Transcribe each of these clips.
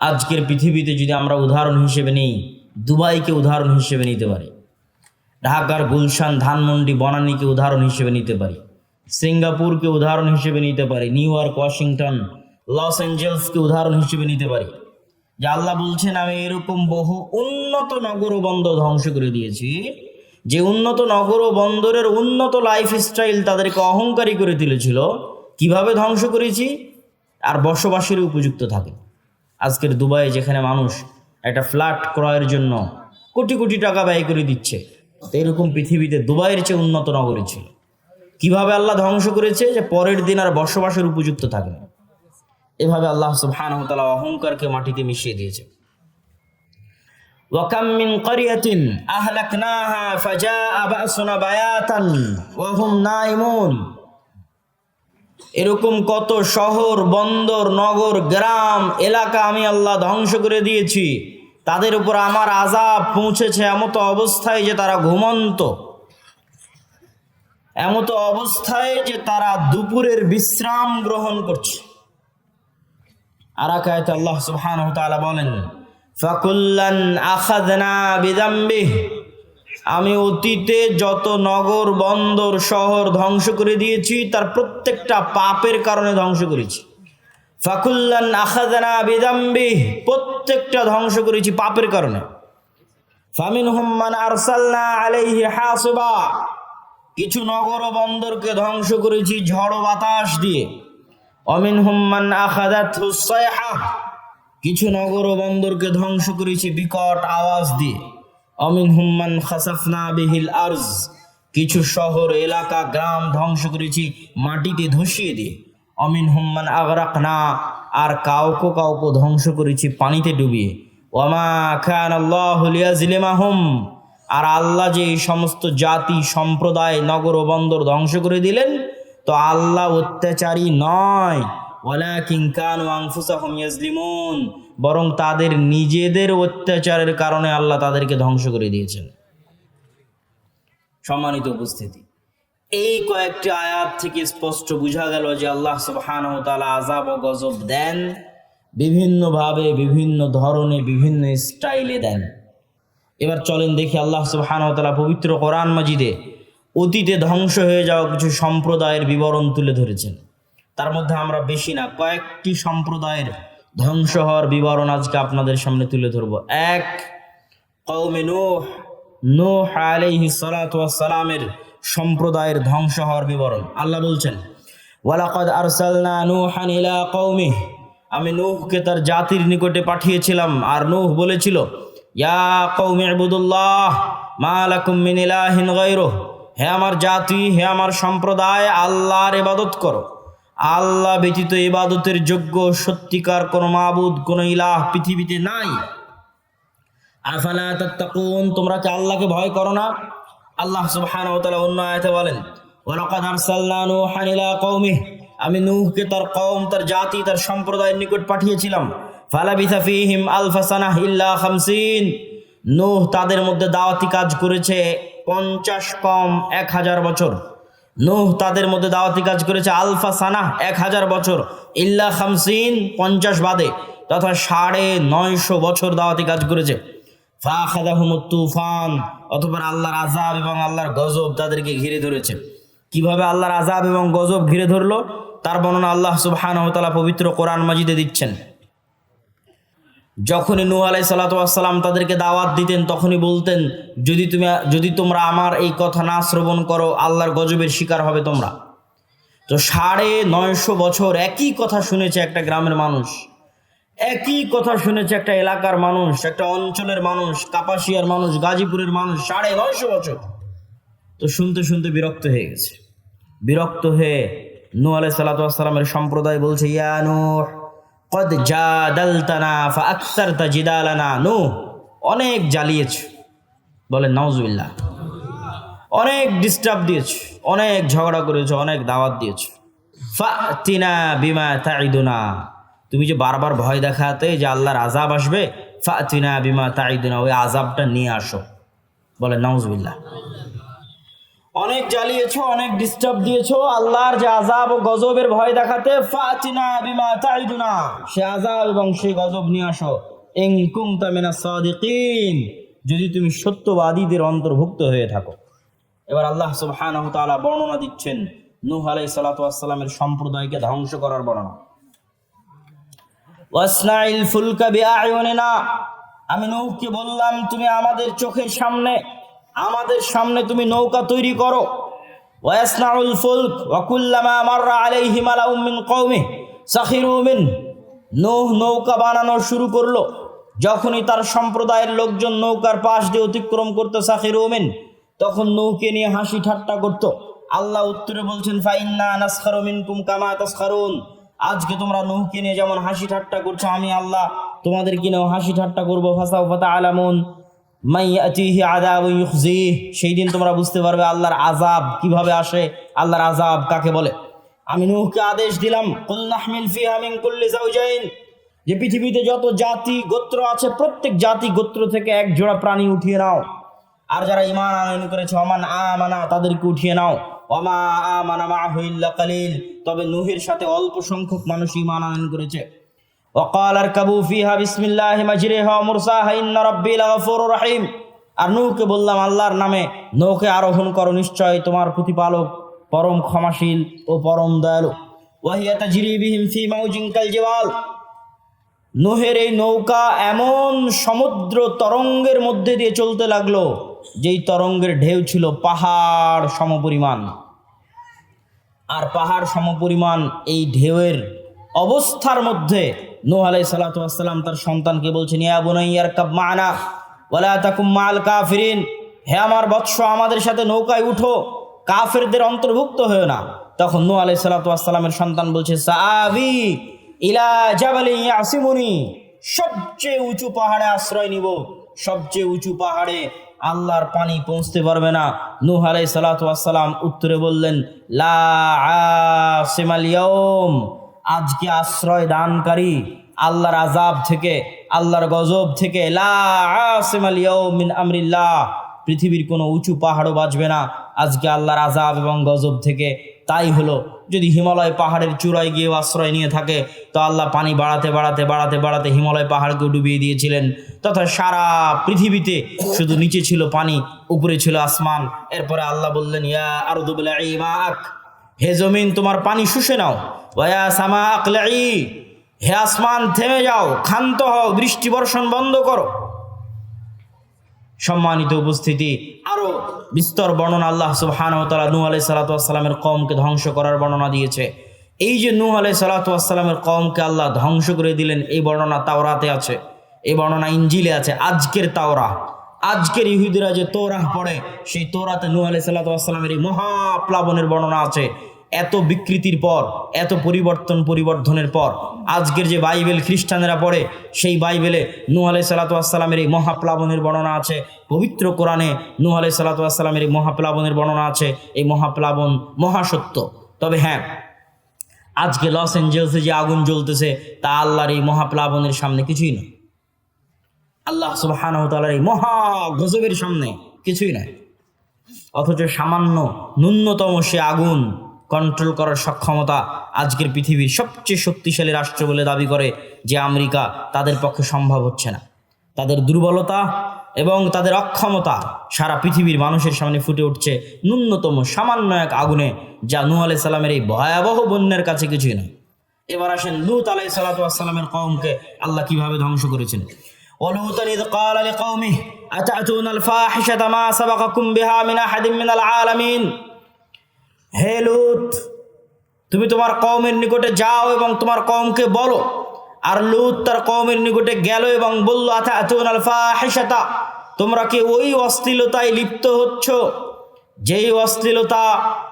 আজকের পৃথিবীতে যদি আমরা উদাহরণ হিসেবে নিই, দুবাইকে উদাহরণ হিসেবে নিতে পারি, ঢাকার গুলশান, ধানমন্ডি, বনানীকে উদাহরণ হিসেবে নিতে পারি, সিঙ্গাপুরকে উদাহরণ হিসেবে নিতে পারি, নিউ ইয়র্ক, ওয়াশিংটন, লস অ্যাঞ্জেলসকে উদাহরণ হিসেবে নিতে পারি। যে আল্লাহ বলছেন, আমি এরকম বহু উন্নত নগর বন্দর ধ্বংস করে দিয়েছি, যে উন্নত নগর ও বন্দরের উন্নত লাইফ স্টাইল তাদেরকে অহংকারী করে তুলেছিল। কীভাবে ধ্বংস করেছি? আর বসবাসের উপযুক্ত থাকে। আজকের দুবাই যেখানে মানুষ একটা ফ্ল্যাট ক্রয়ের জন্য কোটি কোটি টাকা ব্যয় করে দিচ্ছে তো এরকম পৃথিবীতে দুবাইয়ের চেয়ে উন্নত নগরী ছিল কিভাবে আল্লাহ ধ্বংস করেছে যে পরের দিন আর বসবাসের উপযুক্ত থাকে না এভাবে আল্লাহ সুবহানাহু ওয়া তাআলা অহংকারকে মাটিতে মিশিয়ে দিয়েছে وكم من قرية أهلكناها فجاء بأسنا بياتا وهم نائمون এরকম কত শহর, বন্দর, নগর, গ্রাম, এলাকা আমি আল্লাহ ধ্বংস করে দিয়েছি। তাদের উপর আমার আজাব পৌঁছেছে এমতো অবস্থায় যে তারা ঘুমন্ত। এমতো অবস্থায় যে তারা দুপুরের বিশ্রাম গ্রহণ করছে। আর আল্লাহ সুবহানাহু বলেন, ফাকুল্লান আখাযনা বিযামবিহ। আমি অতীতে যত নগর, বন্দর, শহর ধ্বংস করে দিয়েছি, তার প্রত্যেকটা পাপের কারণে ধ্বংস করেছি। ফাকুল্লান আখাযনা বিযামবিহ প্রত্যেকটা ধ্বংস করেছি পাপের কারণে। ফামিনহুম মান আরসালনা আলাইহি হাসিবা, কিছু নগর বন্দরকে ধ্বংস করেছি ঝড় বাতাস দিয়ে। অমিন হুম্মান আখাদাত হুসাইহা কিছু নগর বন্দরকে ধ্বংস করেছি বিকট আওয়াজ দিয়ে। অমিন হুম্মান খাসাফনা বিহিল আরজ। কিছু শহর, এলাকা, গ্রাম ধ্বংস করেছি, মাটিতে ধসিয়ে দিয়ে। অমিন হুম্মান আগরাক না আর কাউকে কাউকে ধ্বংস করেছি পানিতে ডুবিয়ে। ওমা খান আল্লাহ লিয়াজলিমাহুম, আর আল্লাহ যে এই সমস্ত জাতি, সম্প্রদায়, নগর ও বন্দর ধ্বংস করে দিলেন, তো আল্লাহ অত্যাচারী নয়। ওয়ালাকিন কানু আনফুসাহুম ইয়াজলিমুন বরং তাদের নিজেদের অত্যাচারের কারণে আল্লাহ তাদেরকে ধ্বংস করে দিয়েছেন। সম্মানিত উপস্থিতি, এই কয়েকটি আয়াত থেকে স্পষ্ট বোঝা গেল যে আল্লাহ তাআলা আযাব ও গজব দেন, বিভিন্নভাবে, বিভিন্ন ধরনে, বিভিন্ন স্টাইলে দেন। এবার চলেন দেখি আল্লাহ সুবহানাহু ওয়া পবিত্র কোরআন মাজিদে অতীতে ধ্বংস হয়ে যাওয়া কিছু সম্প্রদায়ের বিবরণ তুলে ধরেছেন। তার মধ্যে আমরা বেশি না, কয়েকটি সম্প্রদায়ের ধ্বংস হওয়ার বিবরণ আজকে আপনাদের সামনে তুলে ধরব। এক কৌমে নূহ। নূহ আলাইহিস সালাতু সালামের সম্প্রদায়ের ধ্বংস হওয়ার বিবরণ। আল্লাহ বলছেন, ওয়ালাকাদ আরসালনা নূহান ইলা কৌমিহ আমি নূহকে তার জাতির নিকটে পাঠিয়েছিলাম আর নূহ বলেছিল, ইয়া কৌমি ইবুদুল্লাহ, মা লাকুম মিন ইলাহিন গায়রুহ। হে আমার জাতি, হে আমার সম্প্রদায়, আল্লাহর ইবাদত করো। আল্লাহ ব্যতীত ইবাদতের যোগ্য, সত্যিকার কোনো মাবুদ, কোনো ইলাহ পৃথিবীতে নাই। আফালা তাত্তাকুন, তোমরা কি আল্লাহকে ভয় করো না? আল্লাহ সুবহানাহু ওয়া তাআলা অন্য বলেন, ওয়ালাকাদ আরসালনা নূহান আমি নূহকে তার কওম, তার জাতি, তার সম্প্রদায়ের নিকট পাঠিয়েছিলাম। ফালাবিথা ফীহিম আলফা ইল্লা খামসিন। নূহ তাদের মধ্যে দাওয়াতি কাজ করেছে পঞ্চাশ কম এক হাজার বছর। নূহ তাদের মধ্যে দাওয়াতি কাজ করেছে আলফা সানাহ এক হাজার বছর। ইল্লা খামসিন, পঞ্চাশ বাদে, তথা সাড়ে নয়শো বছর দাওয়াতি কাজ করেছে। ফাখাদাহুম তুফান অথবা আল্লাহর আজাব এবং আল্লাহর গজব তাদেরকে ঘিরে ধরেছে। কীভাবে আল্লাহর আজাব এবং গজব ঘিরে ধরলো? তার বর্ণনা আল্লাহ সুবহানাহু তাআলা পবিত্র কোরআন মাজিদে দিচ্ছেন। যখনই নূহ আলাই সাল্লাম তাদেরকে দাওয়াত দিতেন, তখনই বলতেন, যদি তুমি, যদি তোমরা আমার এই কথা না শ্রবণ করো, আল্লাহর গজবের শিকার হবে তোমরা। তো সাড়ে নয়শো বছর একই কথা শুনেছে একটা গ্রামের মানুষ, একই কথা শুনেছে একটা এলাকার মানুষ, একটা অঞ্চলের মানুষ, কাপাসিয়ার মানুষ, গাজীপুরের মানুষ, সাড়ে নয়শো বছর। তো শুনতে শুনতে বিরক্ত হয়ে গেছে। বিরক্ত হয়ে নূ আলাই সাল্লামের সম্প্রদায় বলছে, ইয়া নূহ কদ জাদালতানা ফা আকসারতা জিদালানা নু অনেক জ্বালিয়েছ। বলেন, নাউজুবিল্লাহ। অনেক ডিস্টার্ব দিয়েছ। অনেক ঝগড়া করেছ, অনেক দাওয়াত দিয়েছ। ফাতিনা বিমা তাইদুনা তুমি যে বারবার ভয় দেখাতে যে আল্লাহর আজাব আসবে, ফাতিনা বিমা তাইদুনা ওই আজাবটা নিয়ে আসো। বলে নাউজুবিল্লাহ। অনেক জ্বালিয়েছো, অনেক ডিস্টার্ব দিয়েছ, আল্লাহর যে আজাব ও গজবের ভয় দেখাতে ফাতিনা বিমা তাইদুনা। সে আজাব এবং সেই গজব নিয়ে আসো। ইন কুনতা সাদিকিন। যদি তুমি সত্যবাদীদের অন্তর্ভুক্ত হয়ে থাকো। এবার আল্লাহ সুবহানাহু তাআলা বর্ণনা দিচ্ছেন নূহ আলাইহিস সালাতু ওয়াস সম্প্রদায়কে ধ্বংস করার বর্ণনা। ওয়াসনাইল ফুলকা বিআয়ুনিনা। আমি নৌকে বললাম, তুমি আমাদের চোখের সামনে আমাদের সামনে তুমি নৌকা তৈরি করো। ওয়াসনাউল ফুলক ওয়া কুল্লামা মাররা আলাইহি মালাউম মিন কওমি সাখিরু মিন। নূহ নৌকা বানানো শুরু করল। যখনই তার সম্প্রদায়ের লোকজন নৌকার পাশ দিয়ে অতিক্রম করতো সাখিরু মিন, তখন নৌকে নিয়ে হাসি ঠাট্টা করত। আল্লাহ উত্তরে বলছেন, ফাইন্না নাসখারু মিনকুম কামা তাসখারুন। আজকে তোমরা নৌকে নিয়ে যেমন হাসি ঠাট্টা করছ, আমি আল্লাহ তোমাদের কিনেও হাসি ঠাট্টা করব। ফাসাউ ফাতা আলামুন মাইয়াতিহি আযাবু ইউখজিহ, সেই দিন তোমরা বুঝতে পারবে আল্লাহর আজাব কীভাবে আসে, আল্লাহর আজাব কাকে বলে। আমি নূহকে আদেশ দিলাম, কুল নাহমিল ফিহা মিন কুল্লি যাওজাইন, যে পৃথিবীতে যত জাতি গোত্র আছে, প্রত্যেক জাতি গোত্র থেকে এক জোড়া প্রাণী উঠিয়ে নাও। আর যারা ইমান আনয়ন করেছে অমান আমানা, তাদেরকে উঠিয়ে নাও। অমা আমানা মা হুইল্লা কালিল, তবে নুহের সাথে অল্প সংখ্যক মানুষ ইমান আনয়ন করেছে। وقال اركبوا فيها بسم الله مجريها ومرساها ان ربي لغفور رحيم আর নৌকে বললাম আল্লাহর নামে নৌকে আরোহণ করো নিশ্চয় তোমার প্রতিপালক পরম ক্ষমাশীল ও পরম দয়ালু ওয়াহিয়া তাজরি বিহিম ফি মাউজিন কাল জিবাল নোহের এই নৌকা এমন সমুদ্র তরঙ্গের মধ্যে দিয়ে চলতে লাগলো যেই তরঙ্গের ঢেউ ছিল পাহাড় সমপরিমাণ আর পাহাড় সমপরিমাণ এই ঢেউয়ের অবস্থার মধ্যে নূহ আলাই সালাতাম তার সন্তানকে বলছেন, ইয়া বুনাইয়ার কাব মানা, ওয়ালা তাকুম মাল কাফিরিন। হে আমার বৎস, আমাদের সাথে নৌকায় উঠো, কাফেরদের অন্তর্ভুক্ত হয়েও না। তখন নূহ আলাই সালাতামের সন্তান বলছে সাবি ইলা জাবালি ইয়াসিমুনি, সবচেয়ে উঁচু পাহাড়ে আশ্রয় নিব। সবচেয়ে উঁচু পাহাড়ে আল্লাহর পানি পৌঁছতে পারবে না। নূহ আলাই সালাতাম উত্তরে বললেন, লা আসিমাল ইয়াউম। আজকে আশ্রয় দানকারী, আল্লাহর আজাব থেকে, আল্লাহর গজব থেকে আমরিল্লাহ, পৃথিবীর কোনো উঁচু পাহাড়ও বাঁচবে না। আজকে আল্লাহর আজাব এবং গজব থেকে তাই হলো, যদি হিমালয় পাহাড়ের চূড়ায় গিয়েও আশ্রয় নিয়ে থাকে, তো আল্লাহ পানি বাড়াতে বাড়াতে বাড়াতে বাড়াতে হিমালয় পাহাড়কে ডুবিয়ে দিয়েছিলেন। তথা সারা পৃথিবীতে শুধু নিচে ছিল পানি, উপরে ছিল আসমান। এরপরে আল্লাহ বললেন, ইয়া আরদুবুল্লাহ ইমাক হে জমিন, তোমার পানি শুষে নাও। ওয়া সামা আকলাই হে আসমান, থেমে যাও, ক্ষান্ত হও বৃষ্টি বর্ষণ বন্ধ করো। সম্মানিত উপস্থিতি, আরও বিস্তর বর্ণনা আল্লাহ সুবহান তালা নূহ আলাই সালাতামের কমকে ধ্বংস করার বর্ণনা দিয়েছে। এই যে নূহ আলাই সালাতামের কমকে আল্লাহ ধ্বংস করে দিলেন, এই বর্ণনা তাওরাতে আছে। এই বর্ণনা ইঞ্জিলে আছে, আজকের তাওরা। আজকের ইহুদিরা যে তোরাহ পড়ে, সেই তোরাতে নূহ আলাই সাল্লাতামের এই মহাপ্লাবনের বর্ণনা আছে। এত বিকৃতির পর, এত পরিবর্তন পরিবর্ধনের পর, আজকের যে বাইবেল খ্রিস্টানেরা পড়ে, সেই বাইবেলে নূহ আলাই সাল্লাতামের এই মহাপ্লাবনের বর্ণনা আছে। পবিত্র কোরআনে নূহ আলাই সাল্লাতামের এই মহাপ্লাবনের বর্ণনা আছে। এই মহাপ্লাবন মহাসত্য। তবে হ্যাঁ আজকে লস এঞ্জেলসে যে আগুন জ্বলতেছে, তা আল্লাহর এই মহাপ্লাবনের সামনে কিছুই নয়। আল্লাহ সুবহানাহু তাআলার এই মহা গজবের সামনে কিছুই নয়। অথচ সামান্য ন্যূনতম সে আগুন কন্ট্রোল করার সক্ষমতা আজকের পৃথিবীর সবচেয়ে শক্তিশালী রাষ্ট্র বলে দাবি করে যে আমেরিকা তাদের পক্ষে সম্ভব হচ্ছে না তাদের দুর্বলতা এবং তাদের অক্ষমতা সারা পৃথিবীর মানুষের সামনে ফুটে উঠছে ন্যূনতম সামান্য এক আগুনে যা নূহ আলাই সাল্লামের এই ভয়াবহ বন্যার কাছে কিছুই নয় এবার আসেন লুত আলাই সাল্লামের কওমকে আল্লাহ কিভাবে ধ্বংস করেছেন ولوطا إذ قال لقومه أتأتون الفاحشة ما سبقكم بها من أحد من العالمين হে লুত, তুমি তোমার কওমের নিকটে যাও এবং তোমার কওমকে বলো। আর লুত তার কমের নিকটে গেল এবং বলল আথা আতুন আলফা হেসাতা তোমরা কি ওই অশ্লীলতায় লিপ্ত হচ্ছ? যেই অশ্লীলতা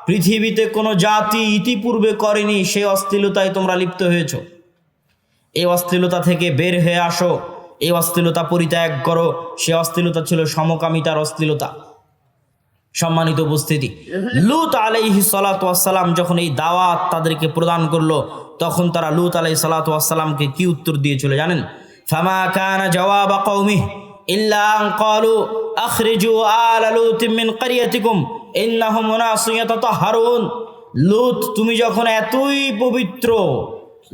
পৃথিবীতে কোনো জাতি ইতিপূর্বে করেনি, সেই অশ্লীলতায় তোমরা লিপ্ত হয়েছ। এই অশ্লীলতা থেকে বের হয়ে আসো, এই অশ্লীলতা পরিত্যাগ করো, সে অশ্লীলতা ছিল সমকামিতার অশ্লীলতা। সম্মানিত উপস্থিতি। লুত আলাইহি সালাতাম যখন এই দাওয়াত তাদেরকে প্রদান করল, তখন তারা লুত আলাই সালাতামকে কি উত্তর দিয়েছিল জানেন? ফামা কানা জওয়াব কওমি ইল্লা ক্বালু আখরিজু আলা লুত মিন ক্বরিয়াতিকুম ইন্নাহুম মুনাসিয়াত হারুন লুত, তুমি যখন এতই পবিত্র,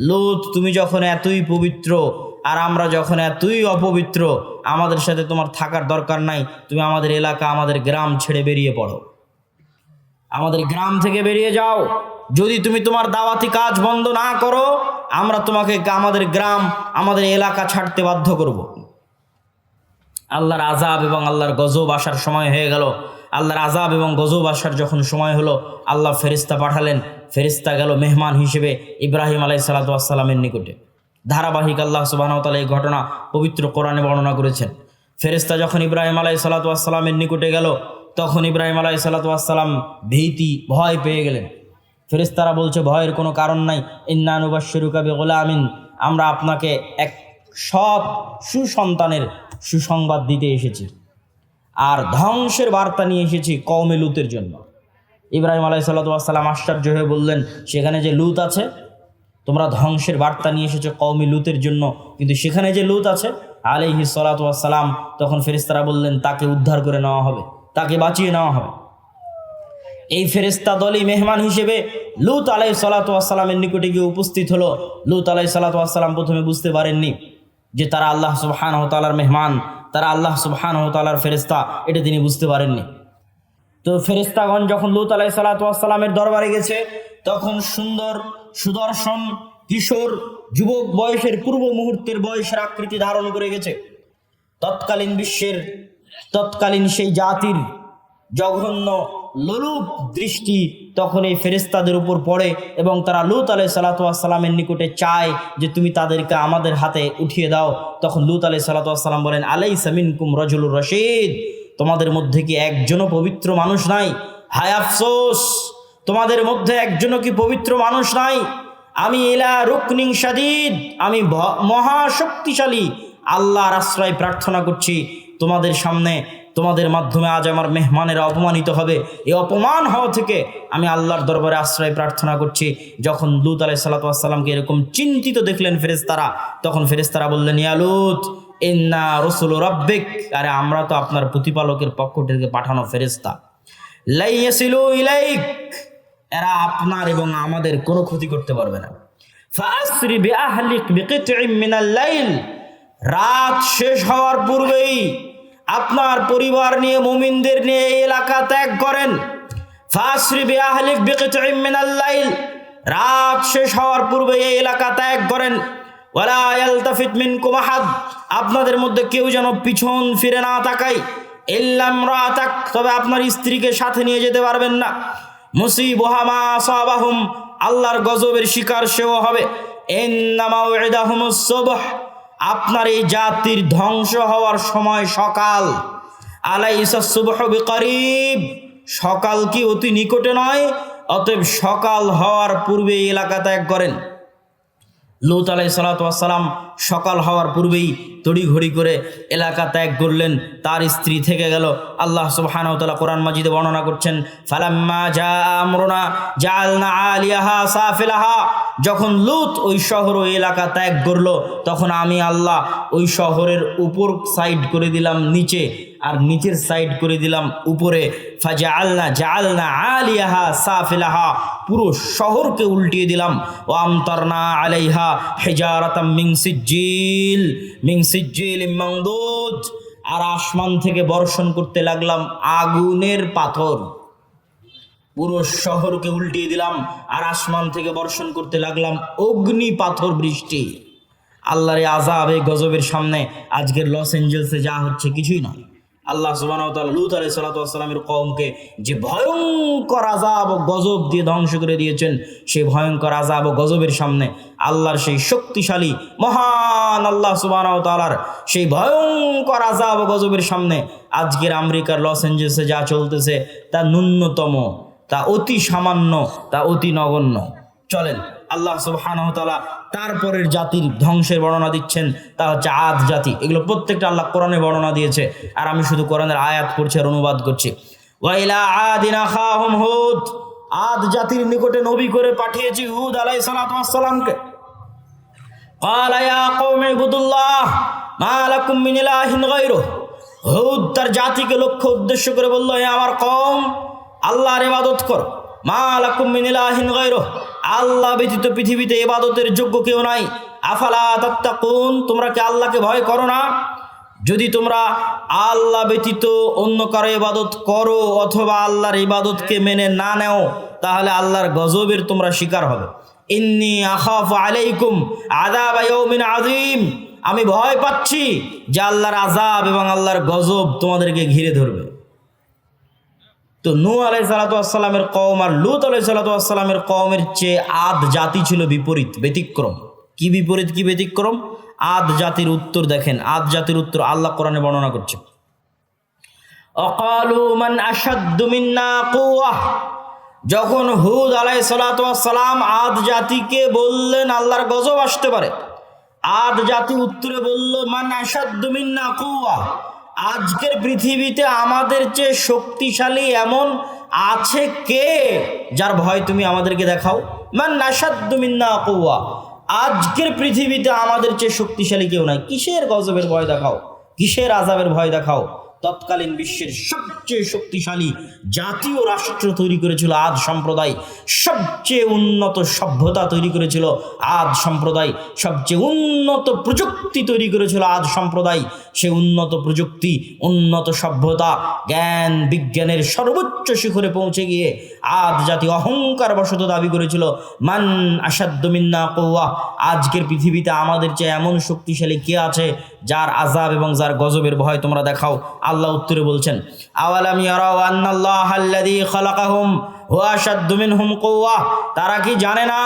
লুত, তুমি যখন এতই পবিত্র আর আমরা যখন এতই অপবিত্র, আমাদের সাথে তোমার থাকার দরকার নাই, তুমি আমাদের এলাকা, আমাদের গ্রাম ছেড়ে বেরিয়ে পড়ো। আমাদের গ্রাম থেকে বেরিয়ে যাও। যদি তুমি তোমার দাওয়াতি কাজ বন্ধ না করো, আমরা তোমাকে আমাদের গ্রাম, আমাদের এলাকা ছাড়তে বাধ্য করব। আল্লাহর আজাব এবং আল্লাহর গজব আসার সময় হয়ে গেল। আল্লাহর আজাব এবং গজব আসার যখন সময় হলো, আল্লাহ ফেরিস্তা পাঠালেন। ফেরিস্তা গেল মেহমান হিসেবে ইব্রাহিম আলাই সালাতামের নিকটে। ধারাবাহিক আল্লাহ সুবাহতাল এই ঘটনা পবিত্র কোরআনে বর্ণনা করেছেন। ফেরিস্তা যখন ইব্রাহিম আলাই সালাতামের নিকটে গেল, তখন ইব্রাহিম আলাই সালাতাম ভীতি, ভয় পেয়ে গেলেন। ফেরিস্তারা বলছে, ভয়ের কোনো কারণ নাই। ইন্নানুবাসরুকাবি গোলামিন আমরা আপনাকে এক সব সুসন্তানের সুসংবাদ দিতে এসেছি। আর ধ্বংসের বার্তা নিয়ে এসেছি কৌমে লুতের জন্য। ইব্রাহিম আলাই সাল্লাম আশ্চর্য হয়ে বললেন, সেখানে যে লুত আছে তোমরা ধ্বংসের বার্তা নিয়ে এসেছ কৌমি লুতের জন্য। কিন্তু সেখানে যে লুত আছে আলিহি সালাতাম তখন ফেরিস্তারা বললেন, তাকে উদ্ধার করে নেওয়া হবে, তাকে বাঁচিয়ে নেওয়া হবে। এই ফেরিস্তা দলই মেহমান হিসেবে লুত আলাই সালাতামের নিকটে গিয়ে উপস্থিত হলো। লুত আলাই সালাতাম প্রথমে বুঝতে পারেননি যে তারা আল্লাহ সুবহান তালার মেহমান, তারা আল্লাহ সুবহান তালার ফেরিস্তা এটা তিনি বুঝতে পারেননি। তো ফেরিস্তাগণ যখন লুত আলাই সালাতামের দরবারে গেছে, তখন সুন্দর সুদর্শন কিশোর যুবক বয়সের পূর্ব মুহূর্তের বয়সের আকৃতি ধারণ করে গেছে। তৎকালীন বিশ্বের, তৎকালীন সেই জাতির জঘন্য লোলুপ দৃষ্টি তখন এই ফেরেস্তাদের উপর পড়ে এবং তারা লুত আলাই সালাতামের নিকটে চায় যে তুমি তাদেরকে আমাদের হাতে উঠিয়ে দাও। তখন লুত আলাই সালাতাম বলেন আলাই সামিন কুম রজুলুর রশিদ। তোমাদের মধ্যে কি একজনও পবিত্র মানুষ নাই? হায় আফসোস! তোমাদের মধ্যে একজনও কি পবিত্র মানুষ নাই? আমি এলা রুকনিং সাদিদ আমি মহাশক্তিশালী, আল্লাহর আশ্রয় প্রার্থনা করছি। তোমাদের সামনে, তোমাদের মাধ্যমে আজ আমার মেহমানেরা অপমানিত হবে। এই অপমান হওয়া থেকে আমি আল্লাহর দরবারে আশ্রয় প্রার্থনা করছি। যখন লুত আলাই সাল্লাতামকে এরকম চিন্তিত দেখলেন ফেরেস্তারা তখন ফেরেস্তারা বললেন ইয়ালুত ইন্না রসুল রব্বেক। আরে আমরা তো আপনার প্রতিপালকের পক্ষ থেকে পাঠানো ফেরেস্তা লাইয়াসিলু ইলাইক। এরা আপনার এবং আমাদের কোনো ক্ষতি করতে পারবে না। রাত শেষ হওয়ার পূর্বেই আপনার পরিবার নিয়ে মুমিনদের নিয়ে এই এলাকা ত্যাগ করেন। রাত শেষ হওয়ার পূর্বে এই এলাকা ত্যাগ করেন। আপনাদের মধ্যে কেউ যেন পিছন ফিরে না তাকায়। এল্লাম রাতাক তবে আপনার স্ত্রীকে সাথে নিয়ে যেতে পারবেন না। মুসিবহামা সাবাহুম আল্লাহর গজবের শিকার সেও হবে। আপনার এই জাতির ধ্বংস হওয়ার সময় সকাল। আলাইসা সুবহ বিকরিব, সকাল কি অতি নিকটে নয়, অতএব সকাল হওয়ার পূর্বে এলাকা ত্যাগ করেন। লুত আলাই সালাতাম সকাল হওয়ার পূর্বেই তড়িঘড়ি করে এলাকা ত্যাগ করলেন। তার স্ত্রী থেকে গেল। আল্লাহ সুবহানাহু কোরআন মাজিদে বর্ণনা করছেন, ফালাম্মা জা আমরুনা জাআলনা আলিয়াহা সাফিলাহা। যখন লুত ওই শহর, ওই এলাকা ত্যাগ করল, তখন আমি আল্লাহ ওই শহরের উপর সাইড করে দিলাম, নিচে আর নিচের সাইড করে দিলাম, উপরে ফাজা আল্লাহ জাআলনা আলিয়াহা সাফিলাহা, পুরো শহরকে উল্টিয়ে দিলাম। ও আমতারনা আলাইহা হেজারাতাম মিং সিজ্জিল মিং সিজ্জিল মাংদুদ। আর আসমান থেকে বর্ষণ করতে লাগলাম আগুনের পাথর। পুরো শহরকে উল্টিয়ে দিলাম, আর আসমান থেকে বর্ষণ করতে লাগলাম অগ্নি পাথর বৃষ্টি। আল্লাহর আজাব এই গজবের সামনে আজকের লস এঞ্জেলসে যা হচ্ছে কিছুই নয়। আল্লাহ সুবাহ লুত কমকে যে ভয়ঙ্কর আজাব ও গজব দিয়ে ধ্বংস করে দিয়েছেন, সেই ভয়ঙ্কর আজাব ও গজবের সামনে আল্লাহর সেই শক্তিশালী, মহান আল্লাহ সুবাহ তালার সেই ভয়ঙ্কর আজাব ও গজবের সামনে আজকের আমেরিকার লস এঞ্জেলসে যা চলতেছে তা ন্যূনতম, তা অতি সামান্য, তা অতি নগণ্য। চলেন, আল্লাহ তাআলা তারপরের জাতির ধ্বংসের বর্ণনা দিচ্ছেন, তা হচ্ছে আদ জাতি। এগুলো প্রত্যেকটা আল্লাহ কোরআনে বর্ণনা দিয়েছে। আর আমি শুধু কোরআনের আয়াত করছি আর অনুবাদ করছি। ওয়াইলা আদিনা খাহম হুদ। আদ জাতির নিকটে নবী করে পাঠিয়েছি হুদ আলাই সালাতামকে হুদ তার জাতিকে লক্ষ্য উদ্দেশ্য করে বলল, হে আমার কম আল্লাহর ইবাদত কর। মা আলাকুম মিনিলাহিন গাইরো আল্লাহ ব্যতীত পৃথিবীতে এবাদতের যোগ্য কেউ নাই। আফালা তাত্তাকুন, তোমরা কি আল্লাহকে ভয় করো না? যদি তোমরা আল্লাহ ব্যতীত অন্য কারও ইবাদত করো অথবা আল্লাহর ইবাদতকে মেনে না নেও, তাহলে আল্লাহর গজবের তোমরা শিকার হবে। ইন্নি আখাফ আলাইকুম আযাব ইয়াউমিন আযীম। আমি ভয় পাচ্ছি যে আল্লাহর আজাব এবং আল্লাহর গজব তোমাদেরকে ঘিরে ধরবে। তো নূ আলাই সালাতামের কম আর লুত আলাই সালাতামের কমের চেয়ে আদ জাতি ছিল বিপরীত, ব্যতিক্রম। কি বিপরীত, কি ব্যতিক্রম? আদ জাতির উত্তর দেখেন, আদ জাতির উত্তর আল্লাহ কোরআনে বর্ণনা করছে। যখন হুদ আলাই সালাম আদ জাতিকে বললেন, আল্লাহর গজব আসতে পারে। আদ জাতি উত্তরে বলল, মান আসাদ্দু মিন্না কুওয়াহ আজকের পৃথিবীতে আমাদের চেয়ে শক্তিশালী এমন আছে কে যার ভয় তুমি আমাদেরকে দেখাও? মান না কৌয়া আজকের পৃথিবীতে আমাদের চেয়ে শক্তিশালী কেউ নাই। কিসের গজবের ভয় দেখাও? কিসের আজাবের ভয় দেখাও? তৎকালীন বিশ্বের সবচেয়ে শক্তিশালী জাতীয় রাষ্ট্র তৈরি করেছিল আদ সম্প্রদায়, সবচেয়ে উন্নত সভ্যতা তৈরি করেছিল আদ সম্প্রদায়, সবচেয়ে উন্নত প্রযুক্তি তৈরি করেছিল আদ সম্প্রদায়, সে উন্নত প্রযুক্তি, উন্নত সভ্যতা, জ্ঞান, বিজ্ঞানের সর্বোচ্চ শিখরে পৌঁছে গিয়ে আদ জাতি অহংকার বশত দাবি করেছিল, মান আসাদ্দমিন্না কৌয়া আজকের পৃথিবীতে আমাদের চেয়ে এমন শক্তিশালী কে আছে যার আজাব এবং যার গজবের ভয় তোমরা দেখাও। আল্লাহ উত্তরে বলছেন তারা কি জানে না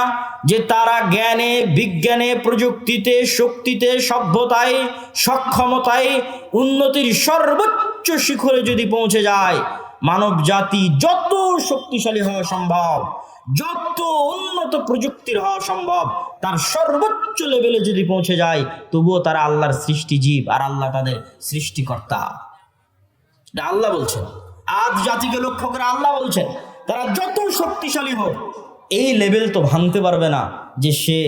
যে তারা জ্ঞানে, বিজ্ঞানে, প্রযুক্তিতে, শক্তিতে, সভ্যতায়, সক্ষমতায়, উন্নতির সর্বোচ্চ শিখরে যদি পৌঁছে যায় মানব জাতি যত শক্তিশালী হওয়া সম্ভব। যত উন্নত প্রযুক্তির হওয়া সম্ভব, তার সর্বোচ্চ লেভেলে যদি পৌঁছে যায়, তবুও তারা আল্লাহর সৃষ্টি জীব আর আল্লাহ তাদের সৃষ্টিকর্তা। এটা আল্লাহ বলছেন। আজ জাতিকে লক্ষ্য করে আল্লাহ বলছেন, তারা যত শক্তিশালী হোক, এই লেভেল তো ভাঙতে পারবে না যে সে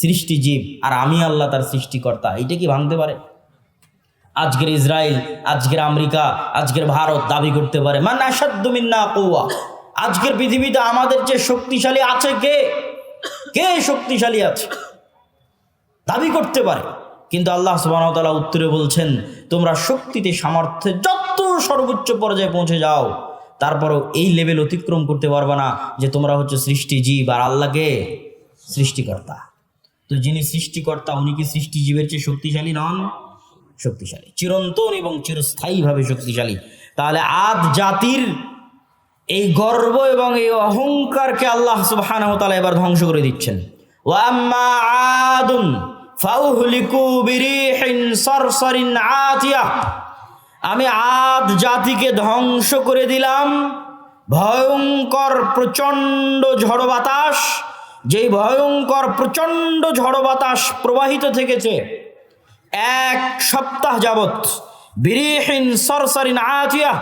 সৃষ্টিজীব আর আমি আল্লাহ তার সৃষ্টিকর্তা। এটা কি ভাঙতে পারে? আজকের ইসরায়েল আজকের আমেরিকা, আজকের ভারত দাবি করতে পারে মানে আসাদ্দমিন্না কৌয়া আজকের পৃথিবীতে আমাদের যে শক্তিশালী আছে কে? কে শক্তিশালী আছে? দাবি করতে পারে। কিন্তু আল্লাহ সুবাহতালা উত্তরে বলছেন, তোমরা শক্তিতে সামর্থ্যে যত সর্বোচ্চ পর্যায়ে পৌঁছে যাও, তারপরও এই লেভেল অতিক্রম করতে পারবে না যে তোমরা হচ্ছে সৃষ্টিজীব আর আল্লাহকে সৃষ্টিকর্তা। তো যিনি সৃষ্টিকর্তা, উনি কি সৃষ্টিজীবের চেয়ে শক্তিশালী নন? শক্তিশালী। চিরন্তন এবং চিরস্থায়ীভাবে শক্তিশালী। তাহলে আদ জাতির এই গর্ব এবং এই অহংকারকে আল্লাহ সুবহানাহু ওয়া তাআলা এবার ধ্বংস করে দিচ্ছেন। ওয়াম্মা আদুন ফাউহলিকু বিরিহিন সরসরিন আতিয়া। আমি আদ জাতিকে ধ্বংস করে দিলাম। ভয়ঙ্কর প্রচণ্ড ঝড় বাতাস, যেই ভয়ঙ্কর প্রচণ্ড ঝড় বাতাস প্রবাহিত থেকেছে, এক সপ্তাহ যাবৎ বিরিহীন সরসরিন আতিয়া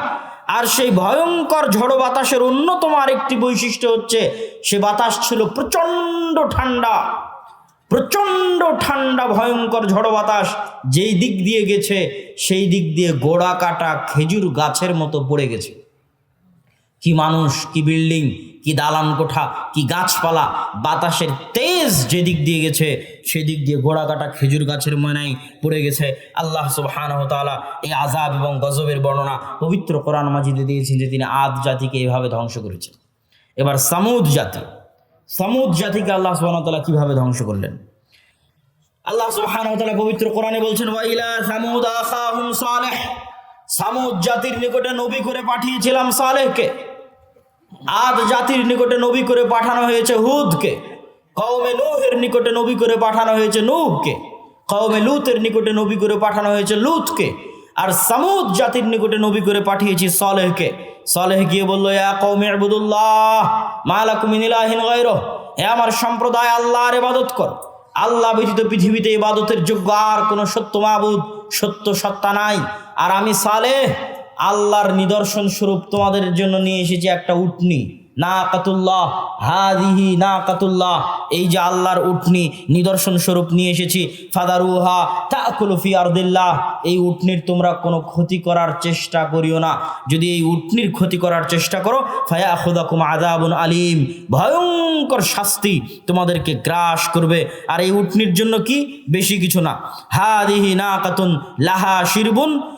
আর সেই ভয়ঙ্কর ঝড়ো বাতাসের অন্যতম আরেকটি বৈশিষ্ট্য হচ্ছে, সে বাতাস ছিল প্রচণ্ড ঠান্ডা। প্রচণ্ড ঠান্ডা, ভয়ঙ্কর ঝড়ো বাতাস যেই দিক দিয়ে গেছে, সেই দিক দিয়ে গোড়া কাটা খেজুর গাছের মতো পড়ে গেছে। কি মানুষ, কি বিল্ডিং, কি দালান কোঠা, কি গাছপালা, বাতাসের তেজ যেদিক দিয়ে গেছে, সেদিক দিয়ে গোড়া কাটা খেজুর গাছের ময়নায় পড়ে গেছে। আল্লাহ সুবহানাহু ওয়া তাআলা এই আজাব এবং গজবের বর্ণনা পবিত্র কোরআন মাজিদে দিয়েছেন যে তিনি আদ জাতিকে এভাবে ধ্বংস করেছেন। এবার সামুদ জাতি, সামুদ জাতিকে আল্লাহ সুবহানাহু ওয়া তাআলা কীভাবে ধ্বংস করলেন? আল্লাহ সুবহানাহু ওয়া তাআলা পবিত্র কোরআনে বলছেন সামুদ সামুদ জাতির নিকটে নবী করে পাঠিয়েছিলাম সালেহকে। আদ জাতির নিকটে নবী করে পাঠানো হয়েছে হুদকে। কওমে নূহের নিকটে নবী করে পাঠানো হয়েছে নূহকে। কওমে লুতের নিকটে নবী করে পাঠানো হয়েছে লুতকে। আর সামুদ জাতির নিকটে নবী করে পাঠিয়েছি সলেহকে। সলেহ গিয়ে বলল, ইয়া কওমে আবুদুল্লাহ মালাকুম মিন ইলাহিন গায়রুহ। হে আমার সম্প্রদায়, আল্লাহর ইবাদত কর। আল্লাহ ব্যতীত পৃথিবীতে ইবাদতের যোগ্য আর কোনো সত্য মাবুদ, সত্য সত্তা নাই। আর আমি সালেহ আল্লাহর নিদর্শন স্বরূপ তোমাদের জন্য নিয়ে এসেছি একটা উটনি। না কাতুল্লাহ হাদিহি না কাতুল্লাহ এই যে আল্লাহর উটনি, নিদর্শন স্বরূপ নিয়ে এসেছি। ফাদারুহা তাকুলফি আরদিল্লাহ। এই উটনির তোমরা কোনো ক্ষতি করার চেষ্টা করিও না। যদি এই উটনির ক্ষতি করার চেষ্টা করো ফায়া খুদাকুম আদাবুন আলিম। ভয়ঙ্কর শাস্তি তোমাদেরকে গ্রাস করবে। আর এই উটনির জন্য কি? বেশি কিছু না। হাদিহি না কাতুন লাহা শিরবুন।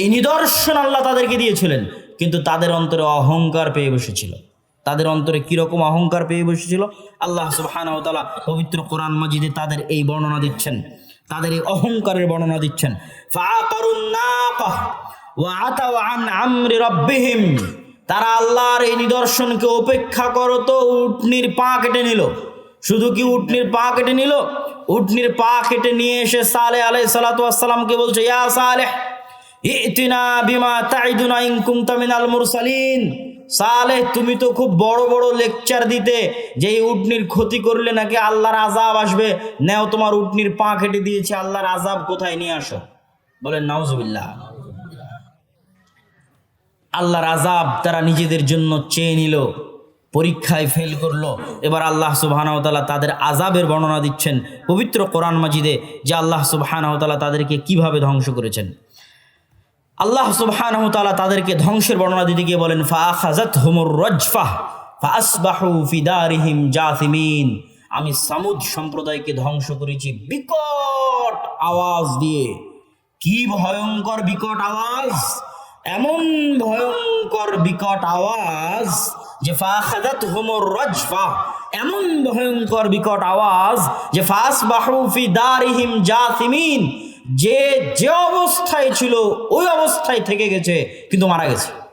এই নিদর্শন আল্লাহ তাদেরকে দিয়েছিলেন। কিন্তু তাদের অন্তরে অহংকার পেয়ে বসেছিল। তাদের অন্তরে কীরকম অহংকার পেয়ে বসেছিল? আল্লাহ তাআলা পবিত্র কোরআন মাজিদে তাদের এই বর্ণনা দিচ্ছেন। তাদের এই অহংকারের বর্ণনা দিচ্ছেন। তারা আল্লাহর এই নিদর্শনকে উপেক্ষা করো তো উটনির পা কেটে নিল। শুধু কি উটনির পা কেটে নিল? উটনির পা কেটে নিয়ে এসে সালে আলাই সালাতামকে বলছে, ইয়া সালেহ ইতিনা বিমা তাইদুনা ইন কুনতা মিনাল মুরসালিন। সালেহ, তুমি তো খুব বড় বড় লেকচার দিতে যে উটনির ক্ষতি করলে নাকি আল্লাহর আজাব আসবে। নেও তোমার উটনির পা কেটে দিয়েছে, আল্লাহর আজাব কোথায় নিয়ে আসো? বলেন, নাউজুবিল্লাহ। আল্লাহর আজাব তারা নিজেদের জন্য চেয়ে নিল, পরীক্ষায় ফেল করল। এবার আল্লাহ সুবাহানাহতালা তাদের আজাবের বর্ণনা দিচ্ছেন পবিত্র কোরআন মাজিদে, যে আল্লাহ সুবাহানাহতালা তাদেরকে কীভাবে ধ্বংস করেছেন। আল্লাহ সুবাহানাহতালা তাদেরকে ধ্বংসের বর্ণনা দিতে গিয়ে বলেন ফিদারিহিম জাসিমিন। আমি সামুদ সম্প্রদায়কে ধ্বংস করেছি বিকট আওয়াজ দিয়ে। কি ভয়ঙ্কর বিকট আওয়াজ? এমন ভয়ঙ্কর বিকট আওয়াজ যে ফাখাদাত হুমুর রজফা, এমন ভয়ঙ্কর বিকট আওয়াজ যে ফাস বাহুফি দারিহিম জাসিমিন। যে যে অবস্থায় ছিল ওই অবস্থায় থেকে গেছে কিন্তু মারা গেছে।